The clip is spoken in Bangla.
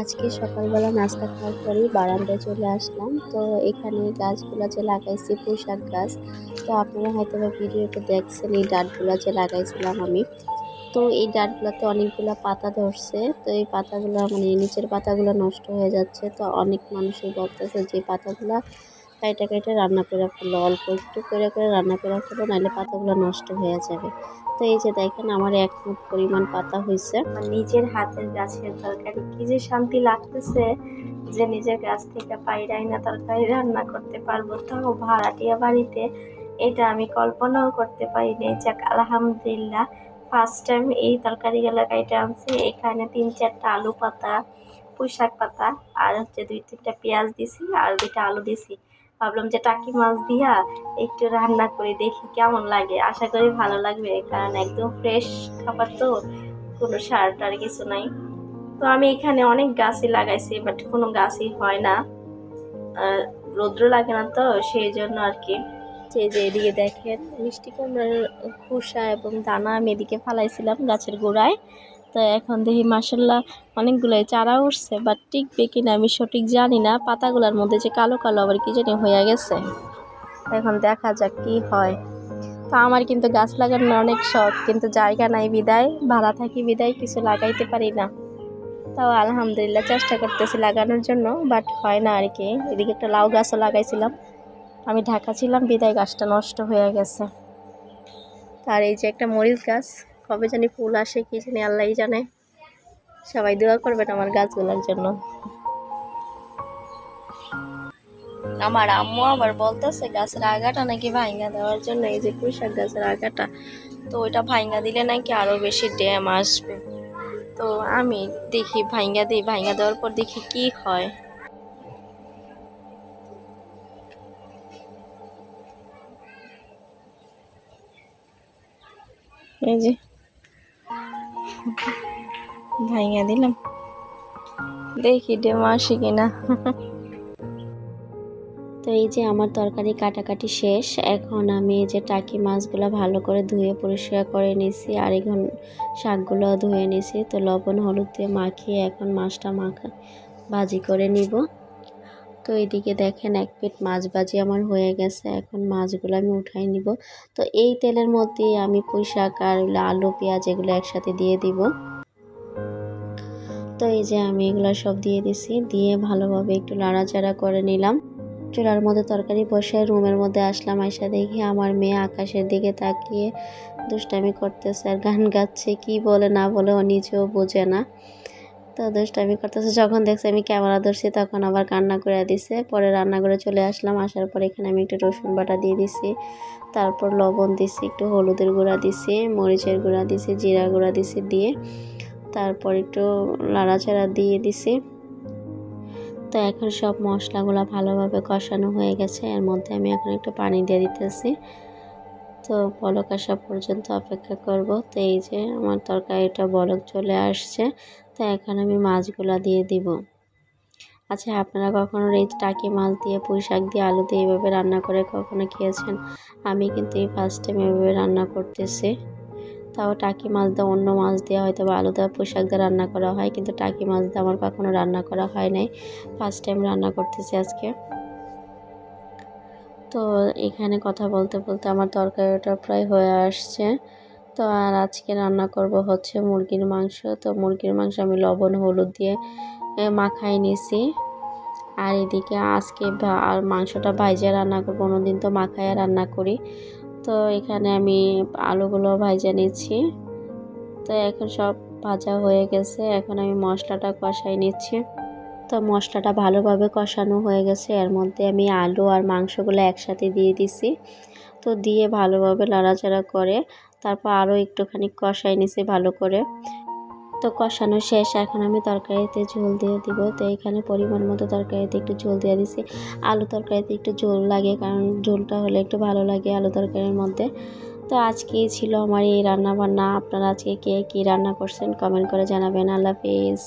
আজকে সকালবেলা নাস্তা খাওয়ার পরেই বারান্দায় চলে আসলাম। তো এখানে গাছগুলো যে লাগাইছি পোশাক গাছ, তো আপনারা হয়তো বা ভিডিওতে দেখছেন এই ডাটগুলো যে লাগাইছিলাম আমি। তো এই ডাটগুলোতে অনেকগুলো পাতা ধরছে, তো এই পাতাগুলো মানে নিচের পাতাগুলো নষ্ট হয়ে যাচ্ছে। তো অনেক মানুষই বলতেছে যে পাতাগুলো কাইটা কাইটা রান্না করে ফেলো, অল্প একটু করে করে রান্না করে ফেলো নাহলে পাতাগুলো নষ্ট হয়ে যাবে। তো এই যে দেখেন, আমার এক মুঠ পরিমাণ পাতা হয়েছে নিজের হাতের গাছের তরকারি, কি যে শান্তি লাগতেছে যে নিজের গাছ থেকে পাইরাই না তরকারি রান্না করতে পারব। তাও ভাড়াটিয়া বাড়িতে, এটা আমি কল্পনাও করতে পারিনি যাক, আলহামদুলিল্লাহ ফার্স্ট টাইম এই তরকারি কাইটা আনছি। এখানে তিন চারটা আলু পাতা, পুঁইশাক পাতা, আর হচ্ছে দুই তিনটা পেঁয়াজ দিছি, আর দুইটা আলু দিছি। ভাবলাম যে টাকি মাছ দিয়া একটু রান্না করে, দেখি কেমন লাগে। আশা করি ভালো লাগবে, কারণ একদম ফ্রেশ খাবার তো, কোনো সার টার কিছু নাই। তো আমি এখানে অনেক গাছই লাগাইছি বাট কোনো গাছই হয় না। রৌদ্র লাগে না তো, সেই জন্য আর কি। যে যে এদিকে দেখেন, মিষ্টি কুমড়ার খোসা এবং দানা আমি এদিকে ফালাইছিলাম গাছের গোড়ায়। তো এখন দেখি মাসাল্লাহ অনেকগুলোই চারা উঠছে বাট টিকবে কিনা আমি সঠিক জানি না। পাতাগুলোর মধ্যে যে কালো কালো আবার কি জানি হয়ে গেছে। এখন দেখা যাক কি হয়। তো আমার কিন্তু গাছ লাগানোর অনেক শখ, কিন্তু জায়গা নাই বিদায়, ভাড়া থাকি বিদায়, কিছু লাগাইতে পারি না। তাও আলহামদুলিল্লাহ চেষ্টা করতেছি লাগানোর জন্য বাট হয় না আর কি। এদিকে একটা লাউ গাছও লাগাইছিলাম। আমি ঢাকা ছিলাম, বিদায় গাছটা নষ্ট হয়ে গেছে। আর এই যে একটা মরিচ গাছ কবে জানি ফুল আসে কি জানি আল্লাহ জানে। সবাই দোয়া করবেন আমার গাছগুলোর জন্য। আমার আম্মু আবার বলতেছে, গাছের আগাটা নাকি ভাঙ্গা দেওয়ার জন্য, এই যে পুঁইশাক গাছের আগাটা। তো ওইটা ভাঙ্গা দিলে নাকি আরও বেশি ড্যাম আসবে। তো আমি দেখি ভাঙ্গা দিই ভাঙ্গা দেওয়ার পর দেখি কি হয়। এই যে ভাইঙা দিলাম। দেখি ডেম আসে কিনা। তো এই যে আমার তরকারি কাটাকাটি শেষ, এখন আমি যে টাকি মাছগুলো ভালো করে ধুয়ে পরিষ্কার করে নিছি, আর এখন শাকগুলো ধুয়ে নিছি, তো লবণ, হলুদ দিয়ে মাখিয়ে এখন মাছটা মাখা, ভাজি করে নিব। তো এদিকে দেখেন এক প্লেট মাছ ভাজি আমার হয়ে গেছে, এখন মাছগুলো আমি উঠাই নিব। তো এই তেলের মধ্যে আমি পুঁই শাক আর আলু, পেঁয়াজ এগুলো একসাথে দিয়ে দিব। তো এই যে আমি এগুলো সব দিয়ে দিছি, দিয়ে ভালোভাবে একটু নাড়াচাড়া করে নিলাম। চুলার মধ্যে তরকারি বসে রুমের মধ্যে আসলাম, আইসা দেখি আমার মেয়ে আকাশের দিকে তাকিয়ে দুষ্টামি করতেছে আর গান গাচ্ছে, কি বলে না বলে ও নিজেও বোঝে না। তো দুষ্টামি করতেছে, যখন দেখছে আমি ক্যামেরা ধরছি তখন আবার কান্না করে দিছে। পরে রান্না করে চলে আসলাম, আসার পর এখানে আমি একটু রসুন বাটা দিয়ে দিছি, তারপর লবণ দিছি, একটু হলুদের গুঁড়া দিছি, মরিচের গুঁড়া দিছি জিরা গুঁড়া দিছি দিয়ে তারপর একটু লাড়াচাড়া দিয়ে দিছি। তো এখন সব মশলাগুলো ভালোভাবে কষানো হয়ে গেছে। এর মধ্যে আমি এখন একটু পানি দিয়ে দিতেছি। তো বলক আসা পর্যন্ত অপেক্ষা করব। তো এই যে আমার তরকারিটা বলক চলে আসছে। তো এখন আমি মাছগুলো দিয়ে দিব। আচ্ছা আপনারা কখনো এই টাকি মাছ দিয়ে, পুঁই শাক দিয়ে, আলু দিয়ে এইভাবে রান্না করে কখনো খেয়েছেন? আমি কিন্তু এই ফার্স্ট টাইম এভাবে রান্না করতেছি। তাও টাকি মাছ দিয়ে, অন্য মাছ দিয়ে হয়তো বা আলু দেওয়া, পোশাক দিয়ে রান্না করা হয়, কিন্তু টাকি মাছ দিয়ে আমার কখনো রান্না করা হয় নাই। ফার্স্ট টাইম রান্না করতেছি আজকে। তো এখানে কথা বলতে বলতে আমার তরকারিটা প্রায় হয়ে আসছে। তো আর আজকে রান্না করব হচ্ছে মুরগির মাংস। তো মুরগির মাংস আমি লবণ, হলুদ দিয়ে মাখাই নিছি। আর এদিকে আজকে আর মাংসটা ভাইজে রান্না করব, অন্যদিন তো মাখায় রান্না করি। তো এখানে আমি আলুগুলো ভাজা নিচ্ছি। তো এখন সব ভাজা হয়ে গেছে। এখন আমি মশলাটা কষাই নিচ্ছি। তো মশলাটা ভালোভাবে কষানো হয়ে গেছে। এর মধ্যে আমি আলু আর মাংসগুলো একসাথে দিয়ে দিছি। তো দিয়ে ভালোভাবে নাড়াচাড়া করে তারপর আরও একটুখানি কষাই নিছি ভালো করে। তো কষানো শেষ। এখন আমি তরকারিতে ঝোল দিয়ে দিব। তো এখানে পরিমাণ মতো তরকারিতে একটু ঝোল দিয়ে দিছি। আলু তরকারিতে একটু ঝোল লাগে কারণ ঝোলটা হলে একটু ভালো লাগে আলু তরকারির মধ্যে। তো আজকে ছিল আমার এই রান্না বান্না আপনারা আজকে কে কী রান্না করছেন কমেন্ট করে জানাবেন। আল্লাহ হাফিজ।